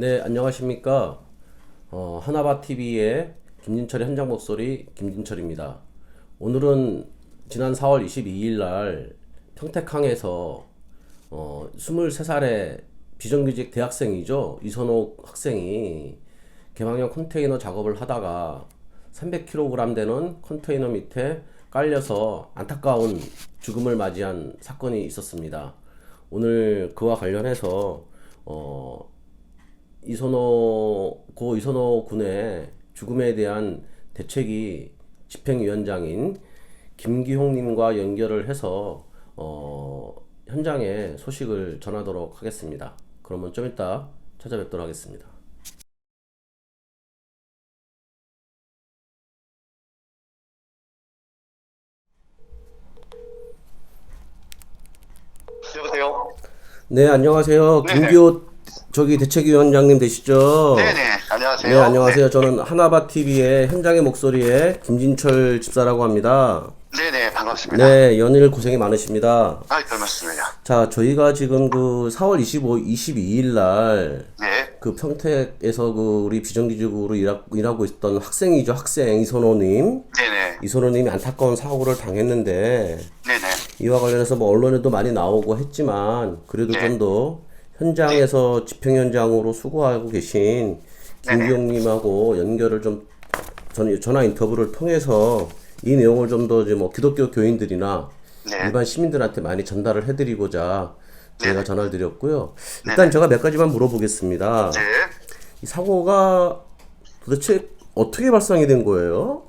네, 안녕하십니까. 어, 하나바 TV의 김진철의 현장 목소리 김진철입니다. 오늘은 지난 4월 22일 날 평택항에서 어, 23살의 비정규직 대학생이죠. 이선옥 학생이 개방형 컨테이너 작업을 하다가 300kg 되는 컨테이너 밑에 깔려서 안타까운 죽음을 맞이한 사건이 있었습니다. 오늘 그와 관련해서 어, 이선호 고 이선호 군의 죽음에 대한 대책위 집행위원장인 김기홍님과 연결을 해서 어, 현장의 소식을 전하도록 하겠습니다. 그러면 좀 이따 찾아뵙도록 하겠습니다. 여보세요? 네, 안녕하세요. 네. 김기호 저기 대책위원장님 되시죠? 네네, 안녕하세요. 네, 안녕하세요. 저는 하나바 TV의 현장의 목소리의 김진철 집사라고 합니다. 네. 네네, 반갑습니다. 네, 연일 고생이 많으십니다. 아, 별 말씀이야. 자, 저희가 지금 그 4월 25, 22일 날, 네, 그 평택에서 그 우리 비정규직으로 일하, 일하고 있던 학생이죠, 학생 이선호님. 네네, 이선호님이 안타까운 사고를 당했는데, 네네. 이와 관련해서 뭐 언론에도 많이 나오고 했지만, 그래도 네. 좀더 현장에서 집행 현장으로 수고하고 계신 김기용님하고 연결을 좀 전, 전화 인터뷰를 통해서 이 내용을 좀 더 이제 뭐 기독교 교인들이나 네. 일반 시민들한테 많이 전달을 해드리고자 저희가 전화를 드렸고요. 일단 제가 몇 가지만 물어보겠습니다. 네. 이 사고가 도대체 어떻게 발생이 된 거예요?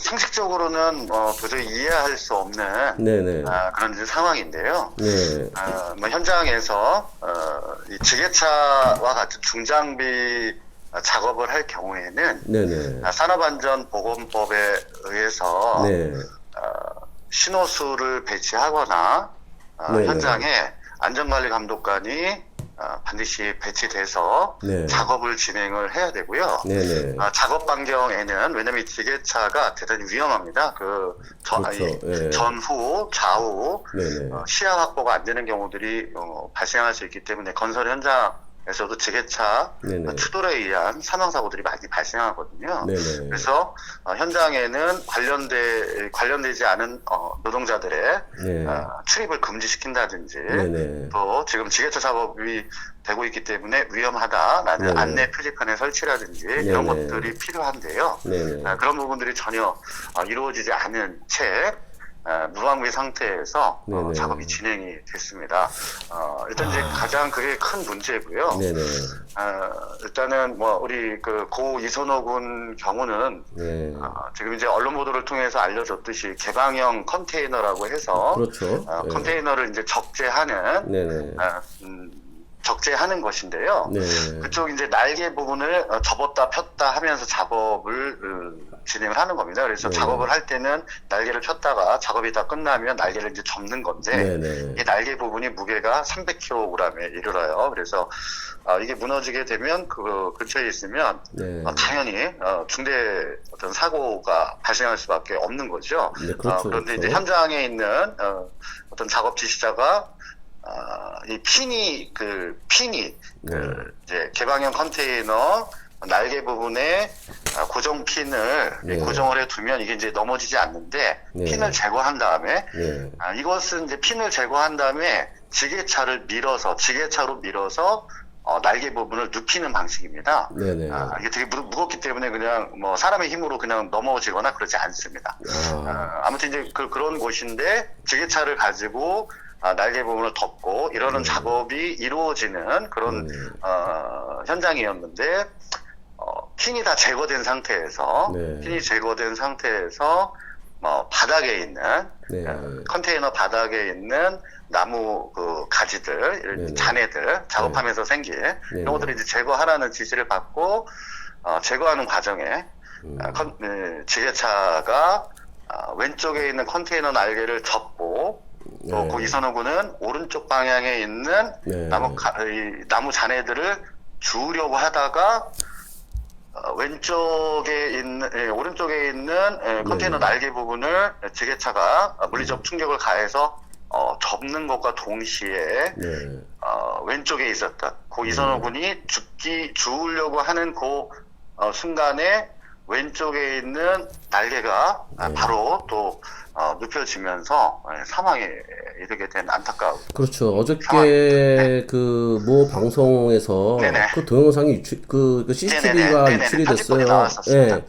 상식적으로는, 어, 도저히 이해할 수 없는, 네네. 아, 그런 상황인데요. 네. 어, 뭐, 현장에서, 어, 이 지게차와 같은 중장비 어, 작업을 할 경우에는, 네네. 아, 산업안전보건법에 의해서, 네. 어, 신호수를 배치하거나 어. 현장에 안전관리 감독관이 어, 반드시 배치돼서 네. 작업을 진행을 해야 되고요. 네네. 아, 작업 반경에는 왜냐면 이 지게차가 대단히 위험합니다. 그 전, 그렇죠. 아니, 예. 전후 좌우 네네. 어, 시야 확보가 안 되는 경우들이 어, 발생할 수 있기 때문에 건설 현장 에서도 지게차 네네. 어, 추돌에 의한 사망 사고들이 많이 발생하거든요. 네네. 그래서 어, 현장에는 관련돼 관련되지 않은 어, 노동자들의 네. 어, 출입을 금지시킨다든지 네네. 또 지금 지게차 작업이 되고 있기 때문에 위험하다라는. 안내 표지판의 설치라든지 이런. 것들이 필요한데요. 아, 그런 부분들이 전혀 어, 이루어지지 않은 채 어, 무방비 상태에서 어. 작업이 진행이 됐습니다. 어, 일단 이제 가장 그게 큰 문제고요. 아. 네네. 어, 일단은 뭐 우리 그 고 이선호 군 경우는 네. 어, 지금 이제 언론 보도를 통해서 알려졌듯이 개방형 컨테이너라고 해서 그렇죠. 어, 네. 컨테이너를 이제 적재하는 네네. 어, 음, 적재하는 것인데요. 네. 그쪽 이제 날개 부분을 어, 접었다 폈다 하면서 작업을 어, 진행을 하는 겁니다. 그래서 네. 작업을 할 때는 날개를 폈다가 작업이 다 끝나면 날개를 이제 접는 건데 네네. 이 날개 부분이 무게가 300kg에 이르러요. 그래서 어, 이게 무너지게 되면 그 근처에 있으면 네. 어, 당연히 어, 중대 어떤 사고가 발생할 수밖에 없는 거죠. 네, 그렇죠, 어, 그런데 그렇죠. 이제 현장에 있는 어, 어떤 작업 지시자가 어, 이 핀이 그 핀이 네. 그 이제 개방형 컨테이너 날개 부분에 아, 고정 핀을 네. 고정을 해두면 이게 이제 넘어지지 않는데 네. 핀을 제거한 다음에 네. 아, 이것은 이제 핀을 제거한 다음에 지게차를 밀어서 지게차로 밀어서 어, 날개 부분을 눕히는 방식입니다. 네네. 아, 이게 되게 무, 무겁기 때문에 그냥 뭐 사람의 힘으로 그냥 넘어지거나 그러지 않습니다. 아, 아, 아무튼 이제 그, 그런 곳인데 지게차를 가지고 아, 날개 부분을 덮고 이러는 작업이 이루어지는 그런 네. 어, 현장이었는데 어, 핀이 다 제거된 상태에서 네. 핀이 제거된 상태에서 뭐 바닥에 있는 네. 어, 컨테이너 바닥에 있는 나무 그 가지들, 이런 네네. 잔해들 작업하면서 생긴 이런 것들을 이제 제거하라는 지시를 받고 어, 제거하는 과정에 음. 어, 컨, 에, 지게차가 어, 왼쪽에 있는 컨테이너 날개를 접고 또 네. 그 이선호 군은 오른쪽 방향에 있는 네. 나무 가, 이, 나무 잔해들을 주우려고 하다가 어, 왼쪽에 있는 예, 오른쪽에 있는 예, 컨테이너 네. 날개 부분을 지게차가 어, 물리적 충격을 가해서 어, 접는 것과 동시에 네. 어, 왼쪽에 있었던 고 이선호 군이 죽기 죽으려고 하는 그 어, 순간에 왼쪽에 있는 날개가 아, 네. 바로 또 어, 눕혀지면서 예, 사망에 이르게 된 안타까운 그렇죠. 어저께 그 모 방송에서 네. 네네. 그 동영상이 유출, 그, 그 CCTV가 네네네. 유출이 편집본이 됐어요. 예. 예, 예.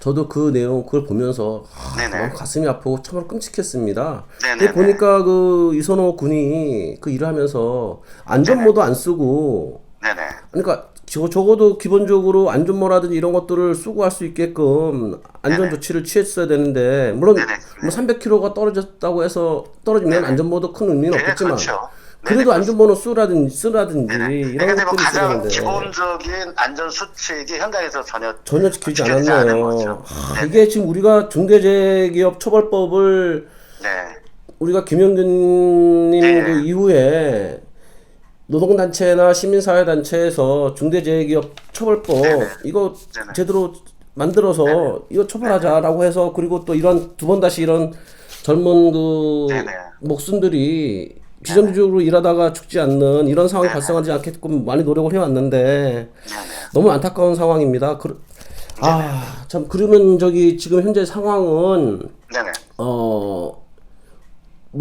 저도 그 내용 그걸 보면서 아, 네네. 너무 가슴이 아프고 참으로 끔찍했습니다. 근데 보니까 그 이선호 군이 그 일을 하면서 안전모도 안 쓰고 네네. 그러니까 저, 적어도 기본적으로 안전모라든지 이런 것들을 쓰고 할 수 있게끔 안전 네네. 조치를 취했어야 되는데 물론 네네. 뭐 300km가 떨어졌다고 해서 떨어지면 안전모도 큰 의미는 네, 없겠지만 그렇죠. 그래도 안전모는 쓰라든지 쓰라든지 네네. 이런 그러니까 뭐 것들이 있어야 가장 되는데 기본적인 안전 수칙이 현장에서 전혀 전혀 지키지. 거죠. 아, 네네. 이게 지금 우리가 중대재해기업 처벌법을 네. 우리가 김영균님 네. 그 이후에 노동단체나 시민사회단체에서 중대재해기업 처벌법 네네. 이거 네네. 제대로 만들어서 이거 처벌하자라고 해서 그리고 또 이런 두 번 다시 이런 젊은 그 네네. 목숨들이 비정규직으로 일하다가 죽지 않는 이런 상황이 네네. 발생하지 않게끔 많이 노력을 해왔는데 네네. 너무 안타까운 상황입니다. 그, 아, 참, 그러면 저기 지금 현재 상황은, 네네. 어,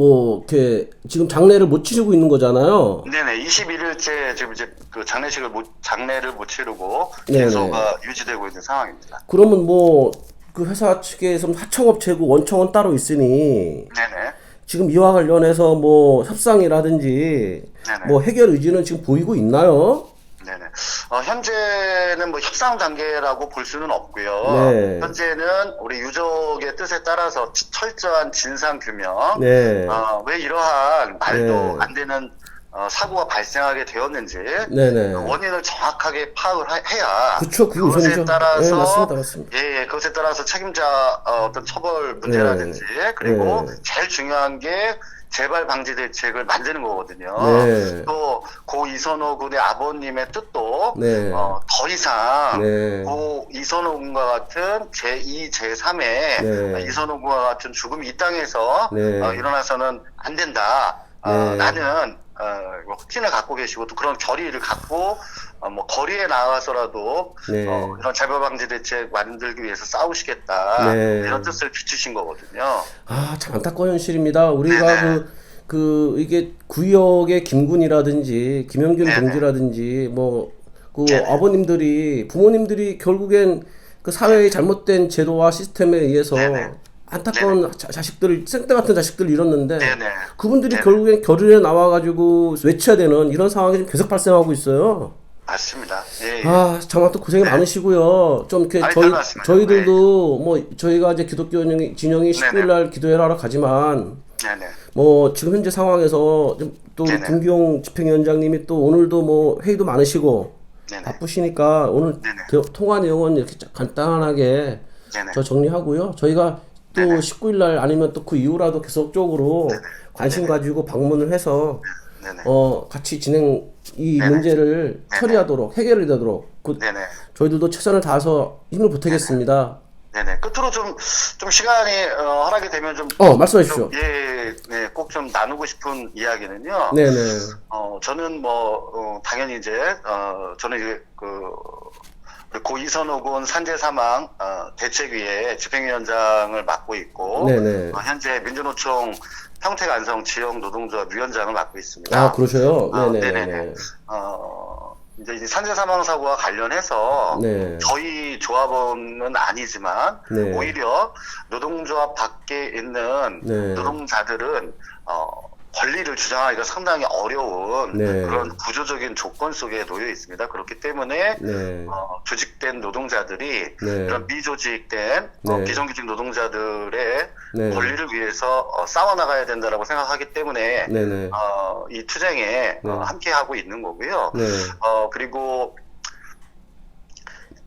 뭐, 이렇게, 지금 장례를 못 치르고 있는 거잖아요. 네네. 21일째 지금 이제 그 장례식을 못, 장례를 못 치르고. 계소가 유지되고 있는 상황입니다. 그러면 뭐, 그 회사 측에서는 하청업체고 원청은 따로 있으니, 네네. 지금 이와 관련해서 뭐, 협상이라든지, 네네. 뭐, 해결 의지는 지금 보이고 있나요? 네네. 어, 현재는 뭐 협상 단계라고 볼 수는 없고요. 네. 현재는 우리 유족의 뜻에 따라서 치- 철저한 진상 규명, 네. 어, 왜 이러한 말도 네. 안 되는 어, 사고가 발생하게 되었는지 네네. 원인을 정확하게 파악을 하- 해야 그쵸, 그게 것에 우선이죠. 따라서 네, 맞습니다, 맞습니다. 예, 예, 그것에 따라서 책임자 어, 어떤 처벌 문제라든지 그리고 네. 제일 중요한 게 재발 방지 대책을 만드는 거거든요. 네. 또고 이선호 군의 아버님의 뜻도 네. 어, 더 이상 네. 고 이선호 군과 같은 제2, 제3의 네. 이선호 군과 같은 죽음이 이 땅에서 네. 어, 일어나서는 안 된다. 어, 네. 나는 어, 뭐 확신을 갖고 계시고 또 그런 결의를 갖고 어, 뭐 거리에 나와서라도 네. 어, 이런 재발 방지 대책 만들기 위해서 싸우시겠다 네. 이런 뜻을 비추신 거거든요. 아, 참 안타까운 현실입니다. 우리가. 그, 그, 이게 구역의 김군이라든지, 김영균 네네. 동지라든지, 뭐, 그. 아버님들이, 부모님들이 결국엔 그 사회의 잘못된 제도와 시스템에 의해서 네네. 안타까운 자, 자식들을, 생떼 같은 자식들을 잃었는데, 네네. 그분들이 네네. 결국엔 결의에 나와가지고 외쳐야 되는 이런 상황이 지금 계속 발생하고 있어요. 맞습니다. 예, 예. 아, 정말 또 고생이 많으시고요. 좀 이렇게 아니, 저희 별 말씀을요. 저희들도 뭐 저희가 이제 기독교 진영이, 진영이 네네. 19일 날 기도회를 하러 가지만 네네. 뭐 지금 현재 상황에서 네네. 김기용 집행위원장님이 또 오늘도 뭐 회의도 많으시고 네네. 바쁘시니까 오늘 네네. 대- 통화 내용은 이렇게 자- 간단하게 네네. 저 정리하고요. 저희가 또 네네. 19일 날 아니면 또 그 이후라도 계속적으로 관심 가지고 방문을 해서. 어 같이 진행 이. 문제를 처리하도록 해결이 되도록 그. 저희들도 최선을 다해서 힘을 보태겠습니다. 네네. 끝으로 좀, 좀 시간이, 어, 허락이 되면 좀. 어, 말씀해 주십시오. 좀, 예, 네, 꼭 좀 나누고 싶은 이야기는요. 네네. 어, 저는 뭐, 어, 당연히 이제, 어, 저는 이제, 그, 고 이선호 군 산재 사망, 어, 대책위의 집행위원장을 맡고 있고, 네네. 어, 현재 민주노총 평택 안성 지역 노동조합 위원장을 맡고 있습니다. 아, 그러셔요? 아, 네네. 네 네네. 어, 이제 이 산재 사망 사고와 관련해서 네. 저희 조합원은 아니지만 네. 오히려 노동조합 밖에 있는 네. 노동자들은 어, 권리를 주장하기가 상당히 어려운 네. 그런 구조적인 조건 속에 놓여 있습니다. 그렇기 때문에 네. 어, 조직된 노동자들이 네. 그런 비조직된 어, 네. 비정규직 노동자들의 네. 권리를 위해서 어, 싸워 나가야 된다라고 생각하기 때문에 네네. 어, 이 투쟁에 네. 어, 함께 하고 있는 거고요. 네. 어, 그리고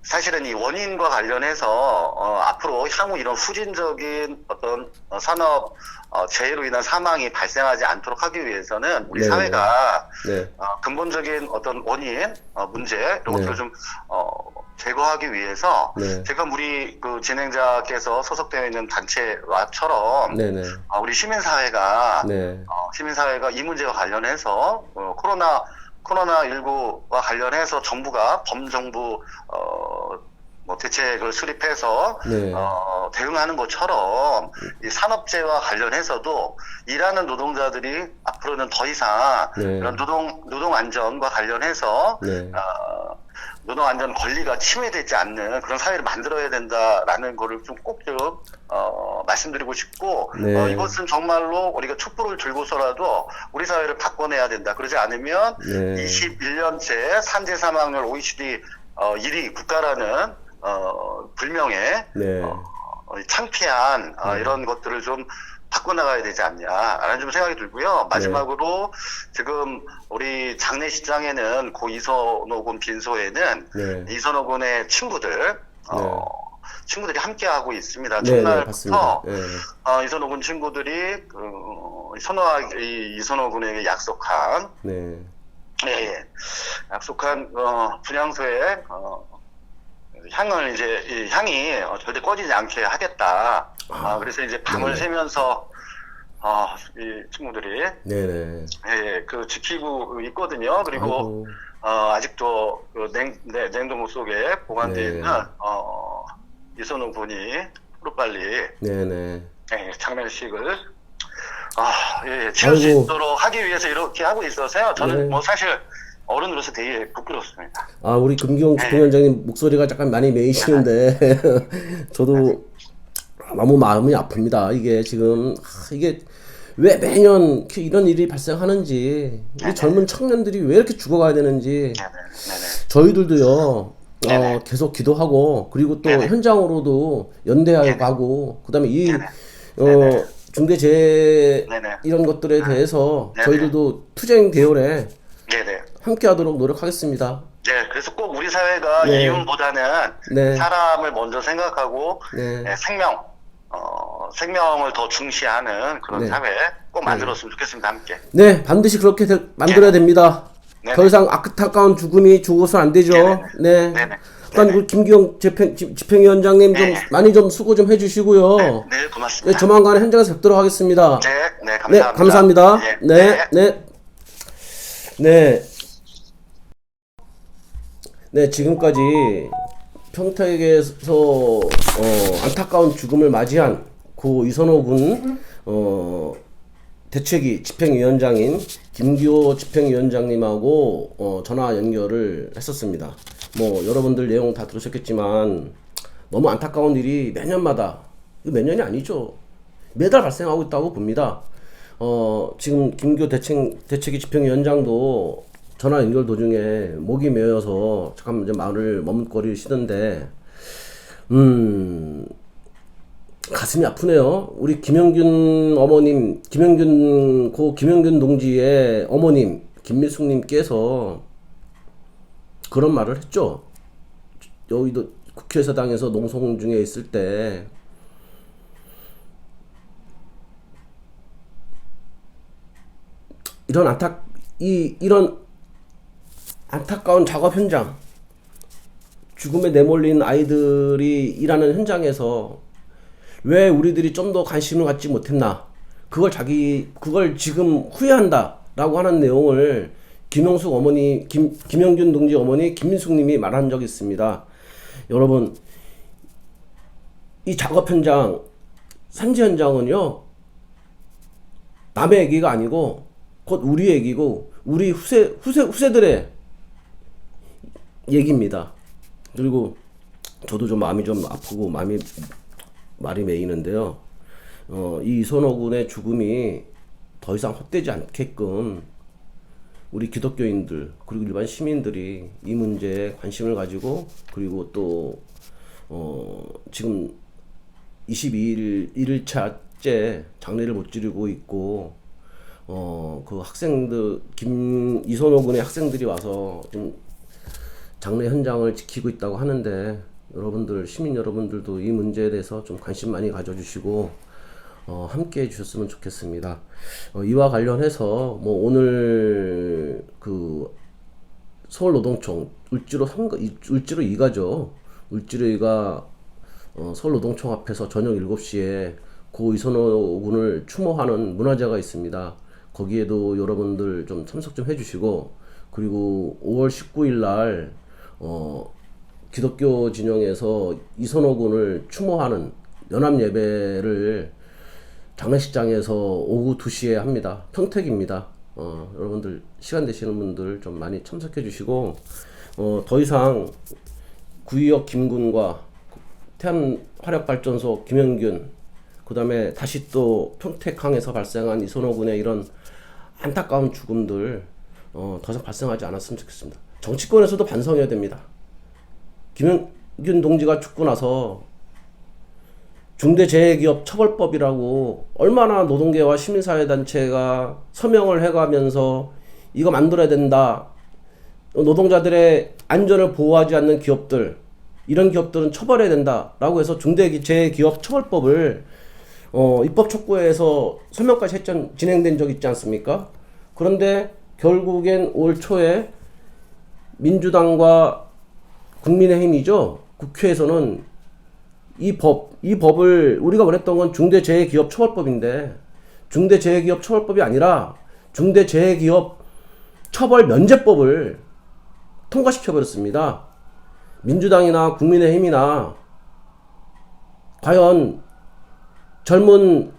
사실은 이 원인과 관련해서 어, 앞으로 향후 이런 후진적인 어떤 어, 산업 어, 재해로 인한 사망이 발생하지 않도록 하기 위해서는 우리 네. 사회가 네. 어, 근본적인 어떤 원인 어, 문제 이런 네. 것들을 좀 어, 제거하기 위해서 네. 지금 우리 그 진행자께서 소속되어 있는 단체와처럼 네네. 어, 우리 시민사회가 네. 어, 시민사회가 이 문제와 관련해서 어, 코로나 코로나 19와 관련해서 정부가 범정부 어, 뭐 대책을 수립해서 네. 어, 대응하는 것처럼 이 산업재해와 관련해서도 일하는 노동자들이 앞으로는 더 이상 네. 이런 노동 노동 안전과 관련해서 네. 어, 노동 안전 권리가 침해되지 않는 그런 사회를 만들어야 된다라는 거를 좀꼭좀 어, 말씀드리고 싶고 네. 어, 이것은 정말로 우리가 촛불을 들고서라도 우리 사회를 바꿔내야 된다. 그러지 않으면 네. 21년째 산재 사망률 OECD 어, 1위 국가라는 어, 불명예 네. 어, 창피한 어, 이런 것들을 좀 바꿔나가야 되지 않냐라는 좀 생각이 들고요. 마지막으로 지금 우리 장례식장에는 고 이선호군 빈소에는 네. 이선호군의 친구들 어, 친구들이 함께 하고 있습니다. 네, 네, 첫날부터. 네. 어, 이선호군 친구들이 그, 선호하기 이선호군에게 약속한 네. 예, 예. 약속한 어, 분향소에 어, 향을 이제 이 향이 어, 절대 꺼지지 않게 하겠다. 아, 그래서 이제 밤을 네네. 새면서 어, 이 친구들이 네네. 예, 예, 그 지키고 있거든요. 그리고 아이고. 어, 아직도 그 냉, 네, 냉동고 속에 보관되어 네. 있는 어, 이선호 군이 하루빨리 네네. 예, 장례식을 아, 예, 예, 수 아이고. 있도록 하기 위해서 이렇게 하고 있어서요. 저는 네. 뭐 사실 어른으로서 되게 부끄럽습니다. 아, 우리 금기용 집행위원장님 목소리가 잠깐 많이 메이시는데, 저도 너무 마음이 아픕니다. 이게 지금, 아, 이게 왜 매년 이렇게 이런 일이 발생하는지, 이 젊은 청년들이 왜 이렇게 죽어가야 되는지. 저희들도요. 어, 계속 기도하고, 그리고 또. 현장으로도 연대하고 네네. 가고, 그 다음에 이. 어. 중대재해. 이런 것들에 대해서. 저희들도 투쟁 대열에. 함께 하도록 노력하겠습니다. 네, 그래서 꼭 우리 사회가 네. 이윤보다는 네. 사람을 먼저 생각하고 네. 네, 생명, 어, 생명을 더 중시하는 그런 네. 사회 꼭 만들었으면 좋겠습니다, 함께. 네, 반드시 그렇게 되- 만들어야 됩니다. 네네. 더 이상 안타까운 죽음이 죽어서 안 되죠. 네네. 네. 네네. 일단 우리 김기용 집행, 집- 집행위원장님 좀 네. 많이 좀 수고 좀 해주시고요. 네, 네, 고맙습니다. 조만간에 현장에서 뵙도록 하겠습니다. 네, 네, 네, 감사합니다. 감사합니다. 예, 네, 네. 네. 네, 지금까지 평택에서 어, 안타까운 죽음을 맞이한 고 이선호 군 어, 대책위 집행위원장인 김기호 집행위원장님하고 어, 전화 연결을 했었습니다. 뭐 여러분들 내용 다 들으셨겠지만 너무 안타까운 일이 매년마다 매년이 아니죠. 매달 발생하고 있다고 봅니다. 어, 지금 김교 대책, 대책위 집행위원장도 전화 연결 도중에 목이 메어서 잠깐 이제 말을 머뭇거리시던데, 음, 가슴이 아프네요. 우리 김영균 어머님, 김영균, 고 김영균 동지의 어머님, 김미숙님께서 그런 말을 했죠. 여의도 국회의사당에서 농성 중에 있을 때, 이런 안타 이 이런 안타까운 작업 현장 죽음에 내몰린 아이들이 일하는 현장에서 왜 우리들이 좀 더 관심을 갖지 못했나 그걸 자기 그걸 지금 후회한다라고 하는 내용을 김영숙 어머니 김 김영균 동지 어머니 김민숙님이 말한 적이 있습니다. 여러분 이 작업 현장 산재 현장은요 남의 얘기가 아니고 곧 우리 얘기고 우리 후세 후세 후세들의 얘기입니다. 그리고 저도 좀 마음이 좀 아프고 마음이 말이 메이는데요. 어, 이 이선호 군의 죽음이 더 이상 헛되지 않게끔 우리 기독교인들 그리고 일반 시민들이 이 문제에 관심을 가지고 그리고 또 어, 지금 22일 1일차째 장례를 못 치르고 있고 어 그 학생들 김 이선호 군의 학생들이 와서 좀 장례 현장을 지키고 있다고 하는데 여러분들 시민 여러분들도 이 문제에 대해서 좀 관심 많이 가져주시고 어, 함께 해주셨으면 좋겠습니다. 어, 이와 관련해서 뭐 오늘 그 서울노동청 울지로 3가 울지로 2가죠. 울지로 2가 어, 서울노동청 앞에서 저녁 7시에 고 이선호 군을 추모하는 문화제가 있습니다. 거기에도 여러분들 좀 참석 좀 해주시고 그리고 5월 19일 날 어, 기독교 진영에서 이선호 군을 추모하는 연합 예배를 장례식장에서 오후 2시에 합니다. 평택입니다. 어, 여러분들 시간 되시는 분들 좀 많이 참석해 주시고 어, 더 이상 구의역 김군과 태안 화력발전소 김영균 그 다음에 다시 또 평택항에서 발생한 이선호 군의 이런 안타까운 죽음들 어, 더 이상 발생하지 않았으면 좋겠습니다. 정치권에서도 반성해야 됩니다. 김영균 동지가 죽고 나서 중대재해기업 처벌법이라고 얼마나 노동계와 시민사회단체가 서명을 해가면서 이거 만들어야 된다. 노동자들의 안전을 보호하지 않는 기업들, 이런 기업들은 처벌해야 된다라고 해서 중대재해기업 처벌법을 어, 입법 촉구에서 서명까지 했전, 진행된 적 있지 않습니까? 그런데 결국엔 올 초에 민주당과 국민의힘이죠. 국회에서는 이 법, 이 법을 우리가 원했던 건 중대재해기업 처벌법인데 중대재해기업 처벌법이 아니라 중대재해기업 처벌 면제법을 통과시켜 버렸습니다. 민주당이나 국민의힘이나 과연 젊은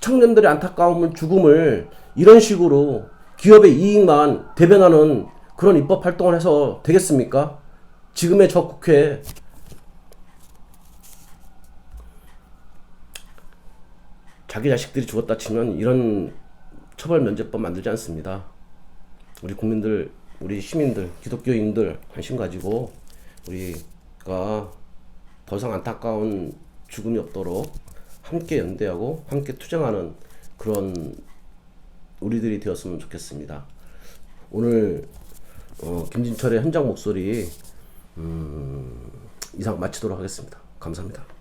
청년들의 안타까운 죽음을 이런 식으로 기업의 이익만 대변하는 그런 입법 활동을 해서 되겠습니까? 지금의 저 국회 자기 자식들이 죽었다 치면 이런 처벌 면제법 만들지 않습니다. 우리 국민들, 우리 시민들, 기독교인들 관심 가지고 우리가 더 이상 안타까운 죽음이 없도록 함께 연대하고 함께 투쟁하는 그런 우리들이 되었으면 좋겠습니다. 오늘 어, 김진철의 현장 목소리 음, 이상 마치도록 하겠습니다. 감사합니다.